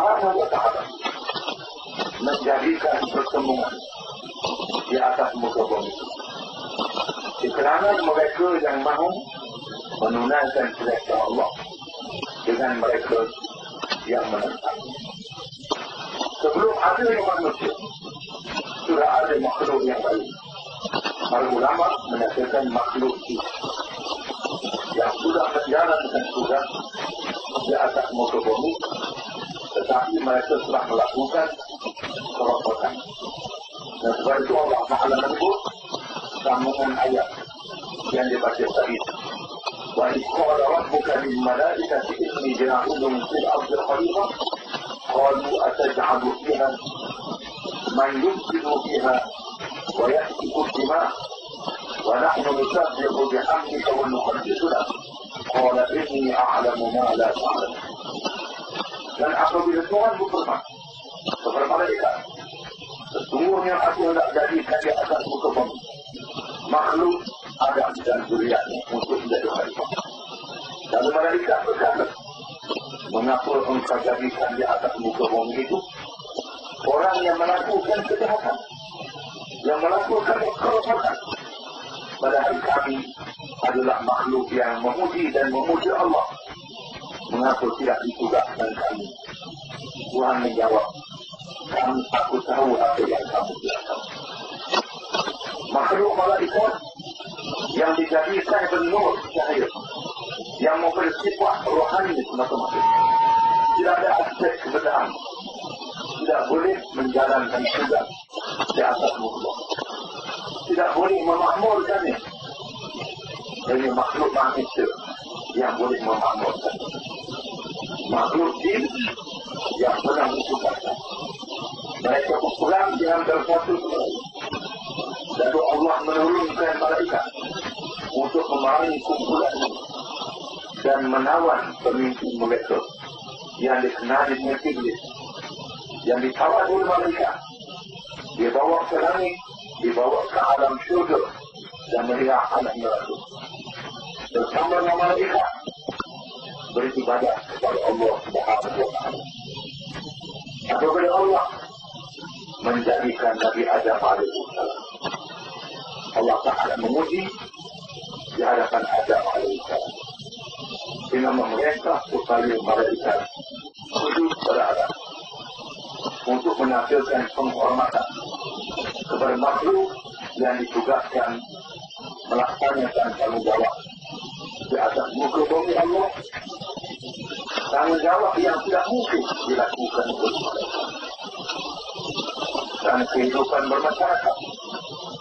Wa Ta'ala menjadikan pertemuan di atas muka bumi. Kerana mereka yang mahu menunaikan perintah Allah dengan mereka yang menentang. Sebelum ada yang manusia, sudah ada makhluk yang lain. Para ulama menyatakan makhluk itu yang sudah berjalan dengan sudah di atas muka bumi, tetapi mereka telah melakukan kerosakan. Dan sebab itu Allah Ta'ala menyebut sambungan ayat yang dibaca tadi. Wa iqala rabbuka lil malaikati inni ja'alun fil ardi khalifah qalu ataj'alu fiha man yufsidu fiha wa yahtiku dima nusabbihu bihamdika wa nuqaddisu lak qala inni a'lamu ma la ta'lam dan apabila Tuhan berfirman kepada malaikat sesungguhnya aku hendak jadikan di atas muka bumi makhluk Adam dan zuriatnya untuk menjadi khalifah. Lalu malaikat berkata, mengapa engkau jadikan di atas muka bumi itu orang yang melakukan kejahatan, yang melakukan kerosakan. Padahal kami adalah makhluk yang memuji dan memuji Allah. Mengapa tidak ditugaskan kami? Tuhan menjawab, kami aku tahu apa yang kamu tidak makhluk malaikat yang dijadikan benur cahaya. Yang membersifat rohani semata-mata. Tidak ada aspek kebenaran. Tidak boleh menjalankan tugas di atas muka. Tidak boleh memakmurkannya. Dari makhluk manusia yang boleh memakmurkan makhluk jin yang pernah menciptakan mereka berperang di antara satu Lalu Allah menurunkan malaikat untuk memerangi kumpulan dan menawan pemimpin mereka yang dikenali dengan iblis yang ditawan oleh malaikat. Dia bawa ke langit dibawa ke alam syurga dan melihat anak neraka bersama dengan malaikat beribadah kepada Allah Subhanahu wa taala. Apabila Allah? Menjadikan Nabi Adam salam Allah Ta'ala memuji di hadapan Adam alaihissalam dengan memerintah supaya malaikat sujud pada Adam. Untuk menampilkan penghormatan kepada makhluk yang ditugaskan melaksanakan tanggungjawab di atas muka bumi Allah. Tanggungjawab yang tidak mungkin dilakukan oleh dan kehidupan bermasyarakat.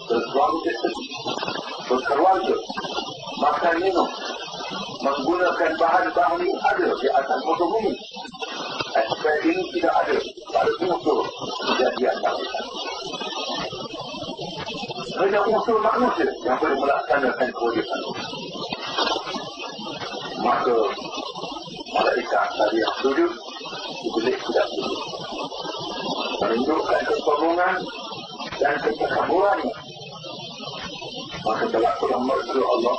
Istri, berkeluarga, makan minum, menggunakan bahan-bahan yang ada di atas muka bumi. Aspek ini tidak ada. Pada unsur kejadian manusia. Hanya unsur manusia yang boleh melaksanakan kewajipan. Maka malaikat tadi yang sujud, iblis tidak sujud. Menunjukkan kesombongan dan kecakaburannya maka telah kurang merdu Allah